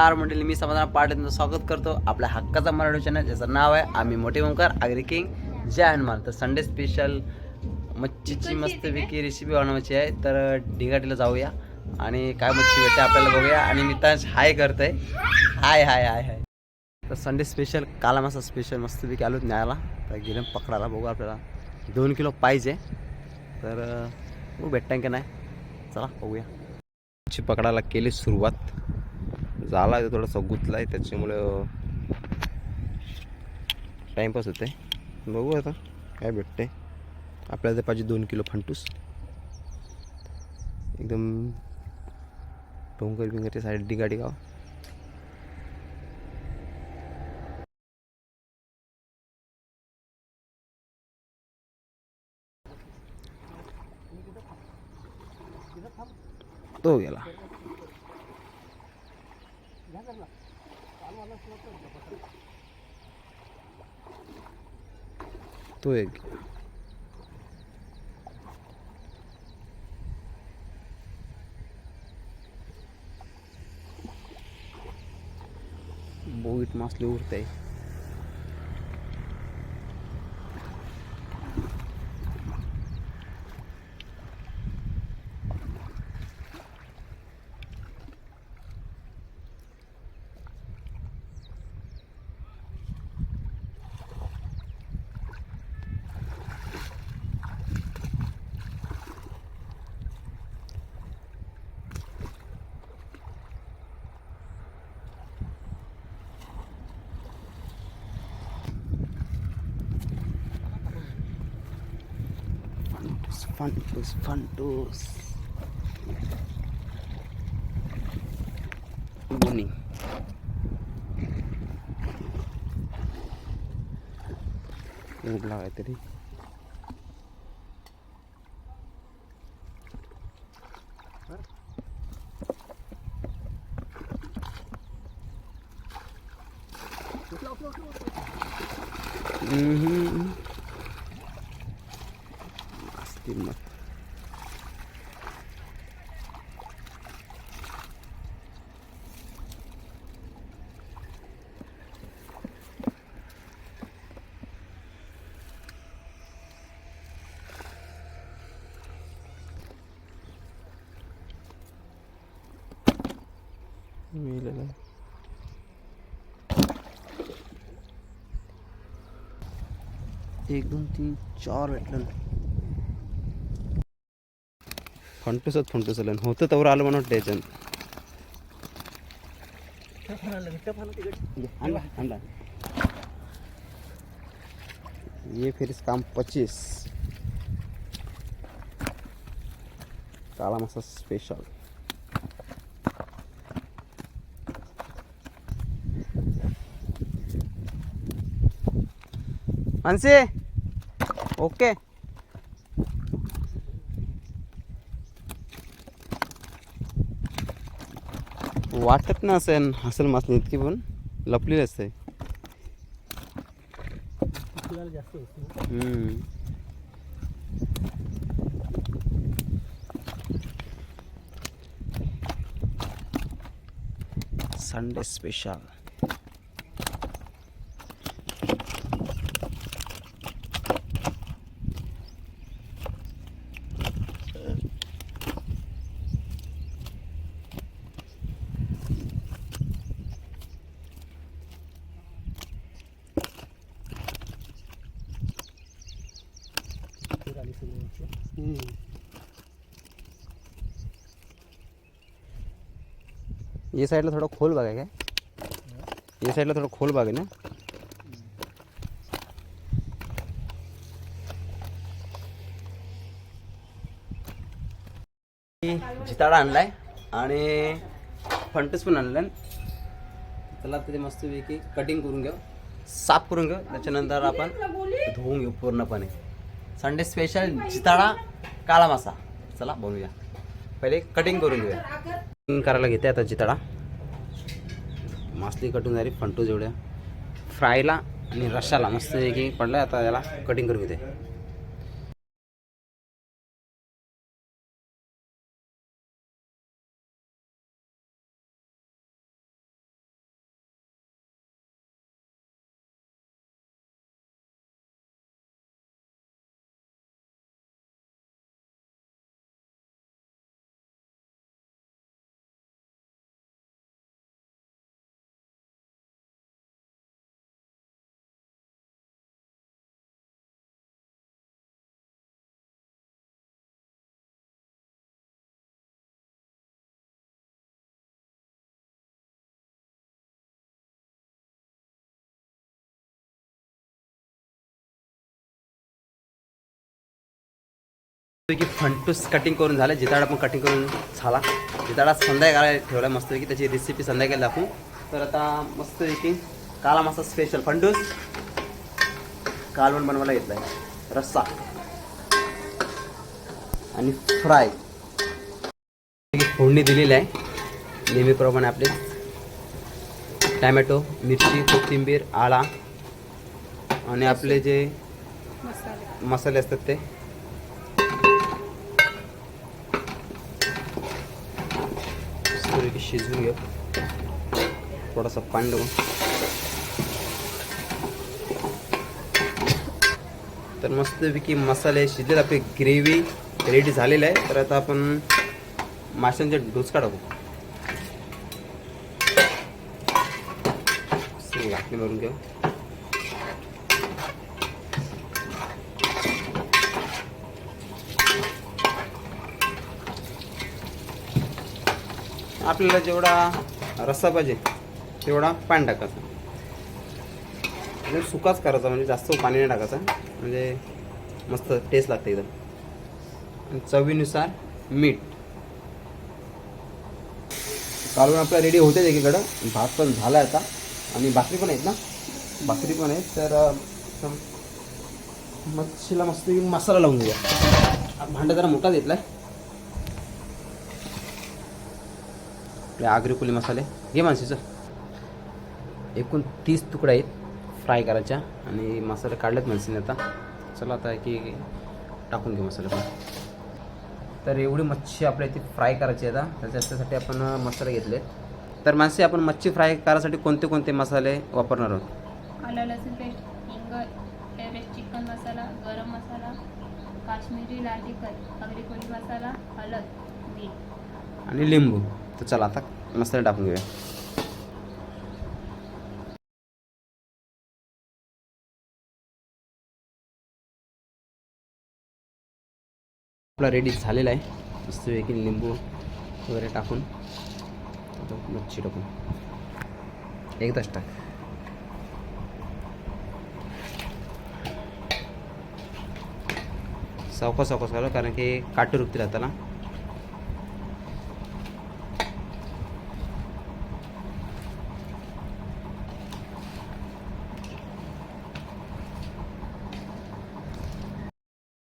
नमस्कार मंडळी मी समाधान पाटील तुमचं स्वागत करतो आपल्या हक्काचा मराठी चॅनल ज्याचं नाव आहे आम्ही मोठे ओंकार आगरी किंग जय हनुमान. तर संडे स्पेशल मच्छीची मस्तपैकी रेसिपी बनवायची आहे. तर ढिगाटीला जाऊया आणि काय मच्छी भेटते आपल्याला बघूया. आणि मी तर हाय करतोय. हाय हाय हाय हाय. तर संडे स्पेशल काला मासा स्पेशल मस्तपैकी आलो न्यायला. तर गेले पकडायला बघू आपल्याला. दोन किलो पाहिजे. तर बघू भेटतं की नाही? चला बघूया. मच्छी पकडायला केली सुरुवात. झाला आहे थोडासा गुतला आहे त्याच्यामुळं टाईमपास होते बघू आता काय भेटते आपल्याला ते पाहिजे दोन किलो फंटूस एकदम डोंगर बिंगरच्या साईड गाडी गाव. तो गेला तो एक. बोईट उरत उरते fun it was fun morning yung ito rin Mm-hmm. मेलेलं आहे. एक दोन तीन चार भेटलं फंटूसच फंटूस आलं होतं तवर आलं म्हणून वाटतं ये फिर इस काम पच्चीस काला मसा स्पेशल मानसी ओके वाटत ना असेल हसल मासली इतकी पण लपलेली असते संडे स्पेशल ये साईडला थोडा खोल भाग आहे काय? या साईडला थोडा खोल भाग आहे ना? जिताडा आणलाय आणि फंटस पण आणलाय. त्याला ते मस्तपैकी कटिंग करून घेऊ. साफ करून घेऊ. त्याच्यानंतर आपण धुवून घेऊ पूर्णपणे. संडे स्पेशल जिताडा काळा मासा चला बघूया. पहिले कटिंग करून घेऊया. कटिंग करायला घेते आता जिताडा. मासली कटून झाली फंटू जेवढ्या फ्रायला आणि रशाला मस्त की पडलं आता याला कटिंग करून घेते. की फंटूस कटिंग करून झालं जिताडा पण कटिंग करून झाला. जिताडा संध्याकाळी ठेवला मस्तपैकी त्याची रेसिपी संध्याकाळी दाखवू. तर आता मस्तपैकी काला मस्त स्पेशल फंटूस. कालवण बनवायला घेतला आहे रस्सा. आणि फ्राय फोडणी दिलेली आहे. नेहमीप्रमाणे आपले. टॅमॅटो मिरची कोथिंबीर आळा आणि आपले जे मसाले असतात ते. मस्तपैकी शिजवून घेऊ? थोडासा पाणी टाकून. तर मस्तपैकी मसाले शिजलेत आपली ग्रेव्ही रेडी झालेली आहे. तर आता आपण माशांचे डोचका टाकू घातली मारून घेऊ. आपल्याला जेवढा रस्सा पाहिजे तेवढा पाणी टाकायचं. म्हणजे सुकाच करायचा म्हणजे जास्त पाणी नाही टाकायचं. म्हणजे मस्त टेस्ट लागते एकदम. आणि चवीनुसार मीठ. कालवण आपला रेडी होते एकीकडं. भात पण झाला आहे आता. आणि भाकरी पण आहेत ना? भाकरी पण आहेत. तर मच्छीला मस्त मसाला लावून घेऊया भांडा जरा मोठा घेतला आहे आपले आगरीकुली मसाले. घे माणसीचं एकूण तीस तुकडे आहेत फ्राय करायच्या आणि मसाले काढलेत माणसीने आता. चला आता की टाकून घेऊ मसाले पण. तर एवढी मच्छी आपल्या इथे फ्राय करायची आहे आता. त्याच्यासाठी आपण मसाले घेतलेत. तर माणसे आपण मच्छी फ्राय करायसाठी कोणते कोणते मसाले वापरणार आहोत? आलं लसूण पेस्ट हिंग एव्हरेस्ट चिकन मसाला गरम मसाला काश्मीरी लाल तिखट अगरी कोळी मसाला हळद मीठ. आणि लिंबू. तर चला आता मसाले टाकून घेऊया. आपला रेडी झालेला आहे. मस्तपैकी लिंबू वगैरे टाकून मच्छी टाकून. एकदाच टाक. सावकास सावकास करा कारण की काटे रुकतील आता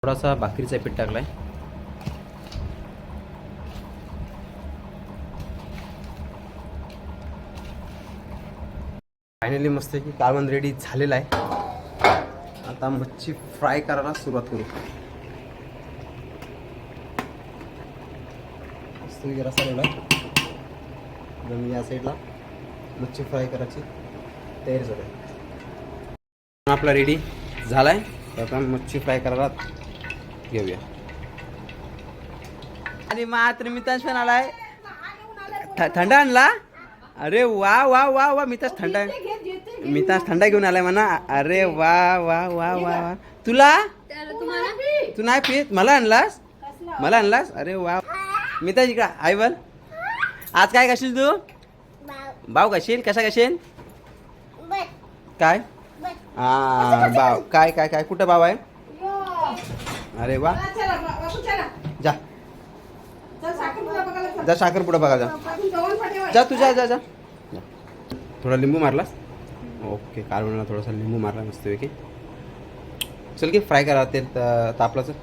थोडासा भाकरीचा पीठ टाकलाय. फायनली मस्त की कालवण रेडी झालेला आहे. आता मच्छी फ्राय करायला सुरुवात करू. मस्त रसा या साईडला मच्छी फ्राय करायची तयारी झाली आपला रेडी झालाय. तर आता मच्छी फ्राय करायला घेऊया. आणि मात्र मितांश पण आलाय. थ- थंड आणला? अरे वा वा वा वा मितास थंड मितास थंडा घेऊन आलाय म्हणा. अरे वा वा वा वा वा. तुला? तू नाही पित? मला आणलास? मला आणलास? अरे वा. मिताज इकडं आई बोल. आज काय कशील तू? भाव कशील कसा कशील काय? हा बाव काय काय काय? कुठं बाव आहे? अरे वा. जा. जा साखरपुडा बघा जा. जा तू जा जा जा. जा. थोडा लिंबू मारलास? ओके कालवणाला थोडासा लिंबू मारला मस्तपैकी चल की फ्राय करा तेल त- तापलाचं.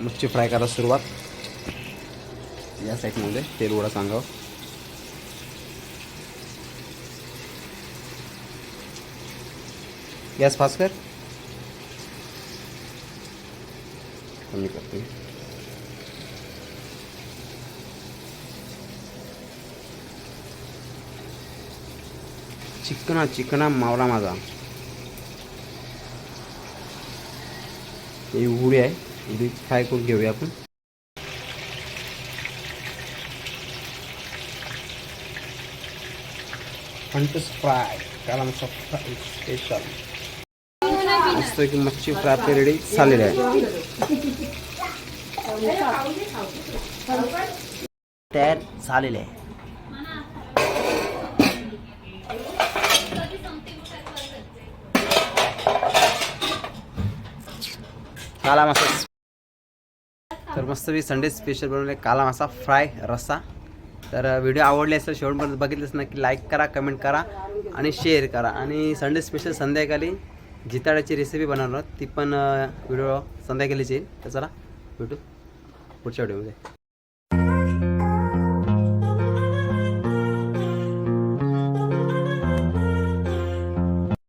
मच्छी फ्राय करा सुरुवात. या साईडमध्ये तेल उडा सांगावं. गॅस फास्ट कर. कमी करते. चिकना चिकना मावला माझा. हे उडी आहे. उडी फ्राय करून घेऊया आपण. फंटस फ्राय त्याला मग स्पेशल मस्त की मच्छी फ्राय रेडी झालेली आहे तयार झालेले आहे. काला मासा तर मस्त मी संडे स्पेशल बनवले. काला मासा फ्राय रस्सा. तर व्हिडिओ आवडले असेल शेवटपर्यंत बघितलेच ना की लाईक करा कमेंट करा आणि शेअर करा. आणि संडे स्पेशल संध्याकाळी जिताळ्याची रेसिपी बनवणार ती पण व्हिडिओ संध्याकाळीच येईल तर चला भेटू पुढच्या व्हिडिओमध्ये